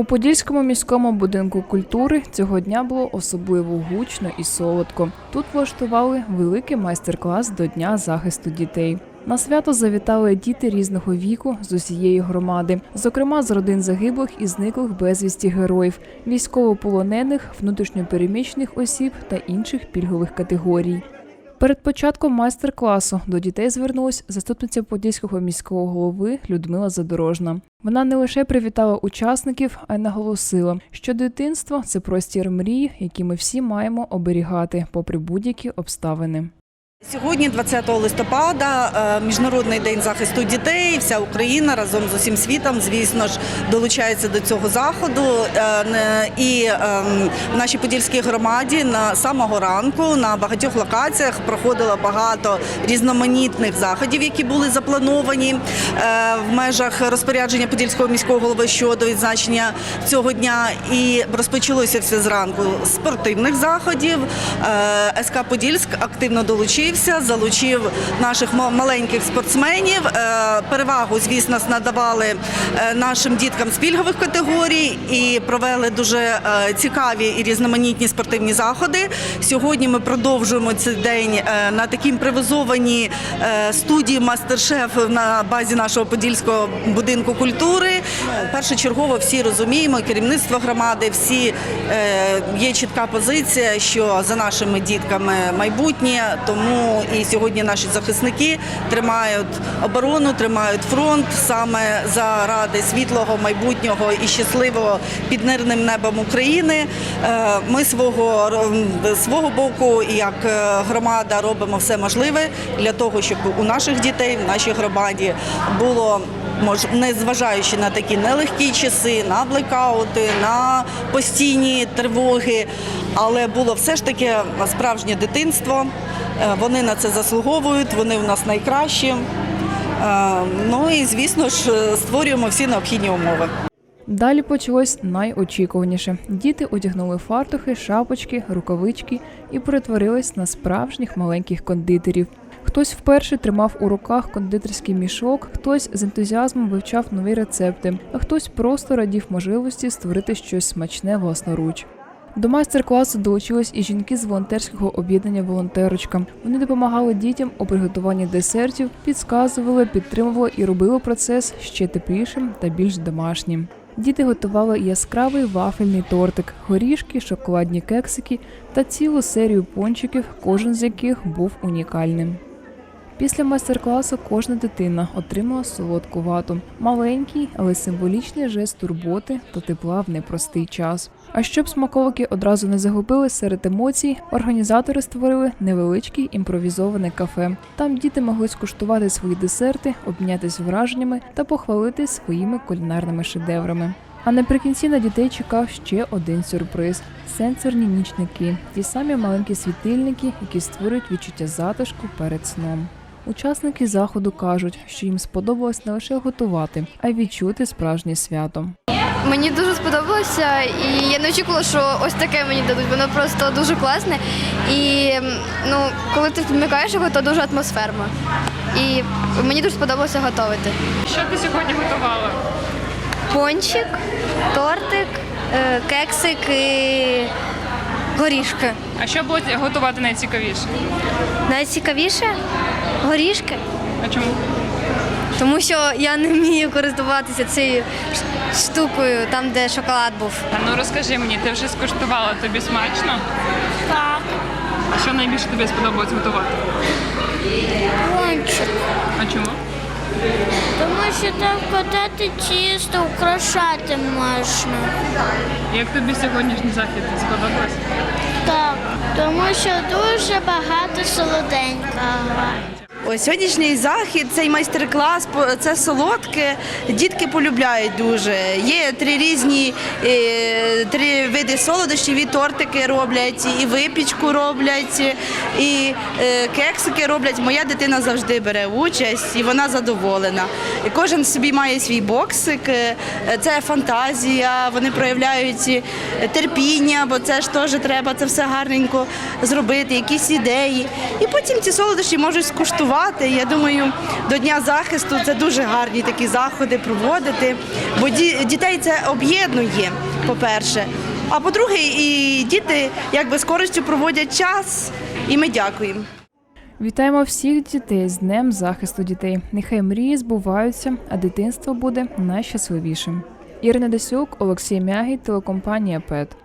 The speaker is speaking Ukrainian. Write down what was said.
У Подільському міському будинку культури цього дня було особливо гучно і солодко. Тут влаштували великий майстер-клас до Дня захисту дітей. На свято завітали діти різного віку з усієї громади, зокрема з родин загиблих і зниклих безвісті героїв, військовополонених, внутрішньопереміщених осіб та інших пільгових категорій. Перед початком майстер-класу до дітей звернулась заступниця подільського міського голови Людмила Задорожна. Вона не лише привітала учасників, а й наголосила, що дитинство це простір мрії, які ми всі маємо оберігати, попри будь-які обставини. Сьогодні, 20 листопада, е, міжнародний день захисту дітей. Вся Україна разом з усім світом, звісно ж, долучається до цього заходу. Е, І ем, в нашій подільській громаді на самого ранку на багатьох локаціях проходило багато різноманітних заходів, які були заплановані е, в межах розпорядження подільського міського голови щодо відзначення цього дня. І розпочалося все зранку спортивних заходів. СК Подільськ активно долучився, залучив наших ма- маленьких спортсменів. Е, Перевагу, звісно, надавали е, нашим діткам з пільгових категорій і провели дуже е, цікаві і різноманітні спортивні заходи. Сьогодні ми продовжуємо цей день на такій імпровізованій е, студії мастер-шеф на базі нашого подільського будинку культури. Першочергово всі розуміємо, керівництво громади, всі є чітка позиція, що за нашими дітками майбутнє. Тому і сьогодні наші захисники тримають оборону, тримають фронт саме заради світлого майбутнього і щасливого під мирним небом України. Е, Ми свого свого боку, як е, громада, робимо все можливе для того, щоб у наших дітей в нашій громаді було мож, незважаючи на такі нелегкі часи, на блекаути, на постійні тривоги, але було все ж таки справжнє дитинство. Е, Вони на це заслуговують, вони в нас найкращі. Е, Ну і звісно ж створюємо всі необхідні умови. Далі почалось найочікуваніше. Діти одягнули фартухи, шапочки, рукавички і перетворились на справжніх маленьких кондитерів. Хтось вперше тримав у руках кондитерський мішок, хтось з ентузіазмом вивчав нові рецепти, а хтось просто радів можливості створити щось смачне власноруч. До майстер-класу долучились і жінки з волонтерського об'єднання Волонтерочка. Вони допомагали дітям у приготуванні десертів, підказували, підтримували і робили процес ще теплішим та більш домашнім. Діти готували яскравий вафельний тортик, горішки, шоколадні кексики та цілу серію пончиків, кожен з яких був унікальним. Після майстер-класу кожна дитина отримала солодку вату, маленький, але символічний жест турботи та тепла в непростий час. А щоб смаколики одразу не загубились серед емоцій, організатори створили невеличке імпровізоване кафе. Там діти могли скуштувати свої десерти, обмінятися враженнями та похвалити своїми кулінарними шедеврами. А наприкінці на дітей чекав ще один сюрприз сенсорні нічники, ті самі маленькі світильники, які створюють відчуття затишку перед сном. Учасники заходу кажуть, що їм сподобалось не лише готувати, а й відчути справжнє свято. Мені дуже сподобалося, і я не очікувала, що ось таке мені дадуть. Воно просто дуже класне. І ну, коли ти вмикаєш його, то дуже атмосферно. І мені дуже сподобалося готувати. Що ти сьогодні готувала? Пончик, тортик, е, кексик і горішки. А що було готувати найцікавіше? Найцікавіше горішки, А чому? тому що я не вмію користуватися цією штукою, там, де шоколад був. А ну розкажи мені, ти вже скуштувала, тобі смачно? Так. А що найбільше тобі сподобалось готувати? Пончик. А чому? Тому що там катати тісто, украшати можна. Як тобі сьогоднішній захід сподобалось? Так, тому що дуже багато солоденького. Ось сьогоднішній захід, цей майстер-клас, це солодке. Дітки полюбляють дуже. Є три різні е, три види солодощів, і тортики роблять, і випічку роблять, і е, кексики роблять. Моя дитина завжди бере участь і вона задоволена. І кожен собі має свій боксик. е, Це фантазія, вони проявляють терпіння, бо це ж теж треба це все гарненько зробити, якісь ідеї. І потім ці солодощі можуть скуштувати. Святкувати. Я думаю, до Дня захисту це дуже гарні такі заходи проводити, бо дітей це об'єднує, по-перше. А по-друге, і діти якби з користю проводять час, і ми дякуємо. Вітаємо всіх дітей з Днем захисту дітей. Нехай мрії збуваються, а дитинство буде найщасливішим. Ірина Десюк, Олексій Мягій, телекомпанія ПЕТ.